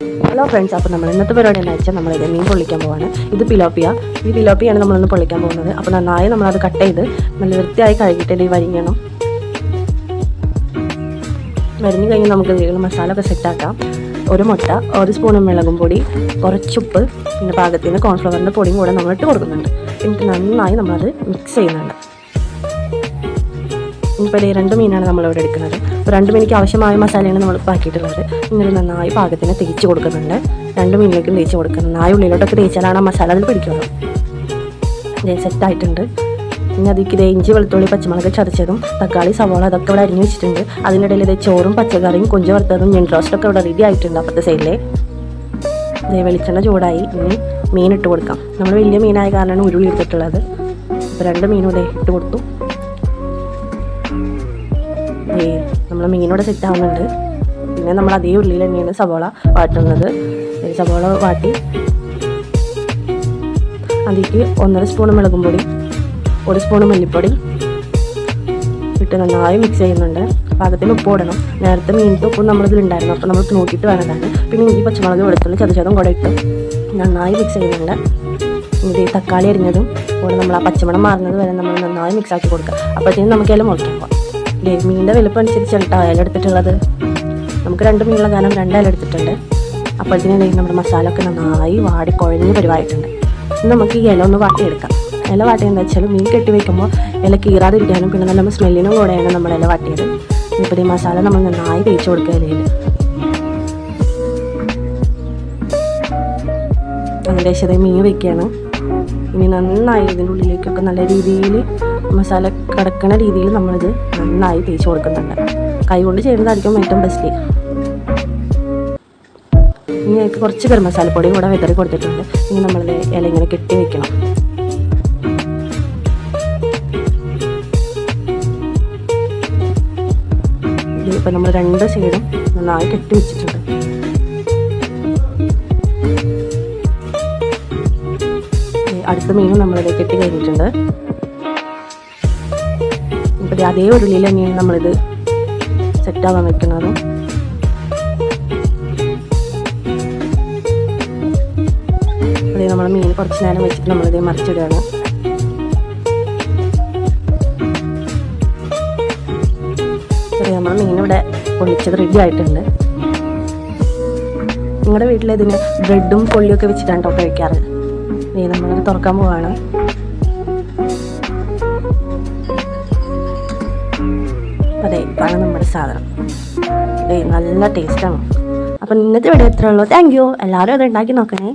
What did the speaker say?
Hello friends അപ്പോൾ നമ്മൾ ഇന്നത്തെ പരിപാടി എന്ന് വെച്ചാൽ നമ്മളിത് മീൻ പൊള്ളിക്കാൻ പോവാണ്. ഇത് പിലോപ്പിയ. ഈ പിലോപ്പിയാണ് നമ്മളിന്ന് പൊള്ളിക്കാൻ പോകുന്നത്. അപ്പോൾ നന്നായി നമ്മളത് കട്ട് ചെയ്ത് നല്ല വൃത്തിയായി കഴുകിയിട്ട് ഇത് വരിഞ്ഞണം. വരിഞ്ഞ് കഴിഞ്ഞ് നമുക്ക് ഇതിലുള്ള മസാല ഒക്കെ സെറ്റാക്കാം ഒരു മുട്ട ഒരു സ്പൂൺ മുളകും പൊടി കുറച്ചുപ്പ് പിന്നെ പാകത്തിന് കോൺഫ്ലവറിന്റെ പൊടിയും കൂടെ നമ്മൾ ഇട്ട് കൊടുക്കുന്നുണ്ട്. എന്നിട്ട് നന്നായി നമ്മളത് മിക്സ് ചെയ്യുന്നുണ്ട്. ഇനിയിപ്പോൾ ഈ രണ്ട് മീനാണ് നമ്മളിവിടെ എടുക്കുന്നത്. അപ്പോൾ രണ്ട് മീനിക്ക് ആവശ്യമായ മസാലയാണ് നമ്മൾ ആക്കിയിട്ടുള്ളത് ഇങ്ങനെ നന്നായി പാകത്തിന് തേച്ച് കൊടുക്കുന്നുണ്ട്. രണ്ട് മീനിലേക്കും തേച്ച് കൊടുക്കുന്നത് നന്നായി ഉള്ളിലോട്ടൊക്കെ തേച്ചാലാണ് ആ മസാല അതിൽ പിടിക്കുള്ളൂ ഇതേ സെറ്റായിട്ടുണ്ട് പിന്നെ അതിലേക്ക് ഇതേ ഇഞ്ചി വെളുത്തുള്ളി പച്ചമുളക് ചതച്ചതും തക്കാളി സവാള അതൊക്കെ ഇവിടെ അരിഞ്ഞ് വെച്ചിട്ടുണ്ട്. അതിനിടയിൽ ഇതേ ചോറും പച്ചക്കറിയും കൊഞ്ച് വറുത്തതും ഞെൻ റോസ്റ്റൊക്കെ ഇവിടെ റെഡി ആയിട്ടുണ്ട് അപ്പുറത്തെ സൈഡിലെ ഇതേ വെളിച്ചെണ്ണ ചൂടായി. ഇനി മീൻ ഇട്ട് കൊടുക്കാം. നമ്മൾ വലിയ മീനായ കാരണമാണ് ഉരുളി എടുത്തിട്ടുള്ളത്. അപ്പോൾ രണ്ട് മീനും ഇതേ ഇട്ട് കൊടുത്തു. നമ്മൾ മീനോടെ സെറ്റ് ആവുന്നുണ്ട് പിന്നെ നമ്മൾ അതേ ഉള്ളിൽ തന്നെയാണ് സവോള വാട്ടുന്നത്. സവോള വാട്ടി അതിലേക്ക് ഒന്നര സ്പൂൺ മുളകും പൊടി ഒരു സ്പൂൺ മല്ലിപ്പൊടി ഇട്ട് നന്നായി മിക്സ് ചെയ്യുന്നുണ്ട്. പാകത്തിന് ഉപ്പ് ഇടണം. നേരത്തെ മീനിന്റെ ഉപ്പും നമ്മളിതിലുണ്ടായിരുന്നു അപ്പോൾ നമ്മൾ നോക്കിയിട്ട് വേണ്ടതാണ് പിന്നെ ഈ പച്ചമുളക് വെളുത്തുള്ളി ചതച്ചതും കൂടെ ഇട്ട് നന്നായി മിക്സ് ചെയ്യുന്നുണ്ട്. ഇത് തക്കാളി അരിഞ്ഞതും കൂടെ നമ്മൾ ആ പച്ചമണം മാറുന്നത് വരെ നമ്മൾ നന്നായി മിക്സ് ആക്കി കൊടുക്കുക. അപ്പോഴത്തേക്കും നമുക്ക് എല്ലാം മുറിക്കാൻ ഇല്ലേ മീനിന്റെ വലുപ്പം അനുസരിച്ചാണ് കേട്ടോ ഇല എടുത്തിട്ടുള്ളത്. നമുക്ക് രണ്ട് മീനുള്ള കാരണം രണ്ട് ഇല എടുത്തിട്ടുണ്ട്. അപ്പോഴത്തേനും നമ്മുടെ മസാല ഒക്കെ നന്നായി വാടി കുഴഞ്ഞ് പരിവായിട്ടുണ്ട്. ഇനി നമുക്ക് ഈ ഇല ഒന്ന് വാട്ടിയെടുക്കാം. ഇല വാട്ടിയെന്ന് വെച്ചാൽ മീൻ കെട്ടി വയ്ക്കുമ്പോൾ ഇല കീറാതിരിക്കാനും പിന്നെ നല്ല സ്മെല്ലിനും കൂടെയാണ് നമ്മൾ ഇല വാട്ടിയത്. ഇപ്പോൾ ഈ മസാല നമ്മൾ നന്നായി തേച്ച് കൊടുക്കുക ഇലയിൽ. അതിന്റെ ശരി മീൻ വയ്ക്കുകയാണ് ഇനി നന്നായി ഇതിന്റെ ഉള്ളിലേക്കൊക്കെ നല്ല രീതിയിൽ മസാല കിടക്കുന്ന രീതിയിൽ നമ്മളിത് നന്നായി തേച്ച് കൊടുക്കുന്നുണ്ട്. കൈ കൊണ്ട് ചെയ്യുന്നതായിരിക്കും ഏറ്റവും ബെസ്റ്റ് ഇനി എനിക്ക് കുറച്ച് ഗരം മസാലപ്പൊടിയും കൂടെ വിതറി കൊടുത്തിട്ടുണ്ട്. ഇനി നമ്മളിത് ഇല ഇങ്ങനെ കെട്ടി വെക്കണം. ഇപ്പം നമ്മൾ രണ്ട് സൈഡും നന്നായി കെട്ടി വെച്ചിട്ടുണ്ട്. അടുത്ത മീനും നമ്മളിത് കെട്ടി കഴിഞ്ഞിട്ടുണ്ട്. ഇപ്പം അതേ ഉരുളിയിൽ തന്നെയാണ് നമ്മളിത് സെറ്റാവാൻ വെക്കുന്നത്. അതേ നമ്മൾ മീൻ കുറച്ച് നേരം വെച്ചിട്ട് നമ്മളിത് മറിച്ചിടുകയാണ്. അതെ നമ്മൾ മീൻ ഇവിടെ പൊള്ളിച്ചത് റെഡി ആയിട്ടുണ്ട്. നിങ്ങളുടെ വീട്ടിൽ ഇതിന് ബ്രെഡും പൊള്ളിയൊക്കെ വെച്ചിട്ടാണ് കേട്ടോ കഴിക്കാറ് നമ്മൾ തുറക്കാൻ പോവാണ്. അതെ ഇതാണ് നമ്മുടെ സാധനം. നല്ല ടേസ്റ്റാണ് അപ്പം ഇന്നത്തെ വീഡിയോ എത്ര ഉള്ളൂ താങ്ക് യു എല്ലാവരും അത് ഉണ്ടാക്കി നോക്കണേ.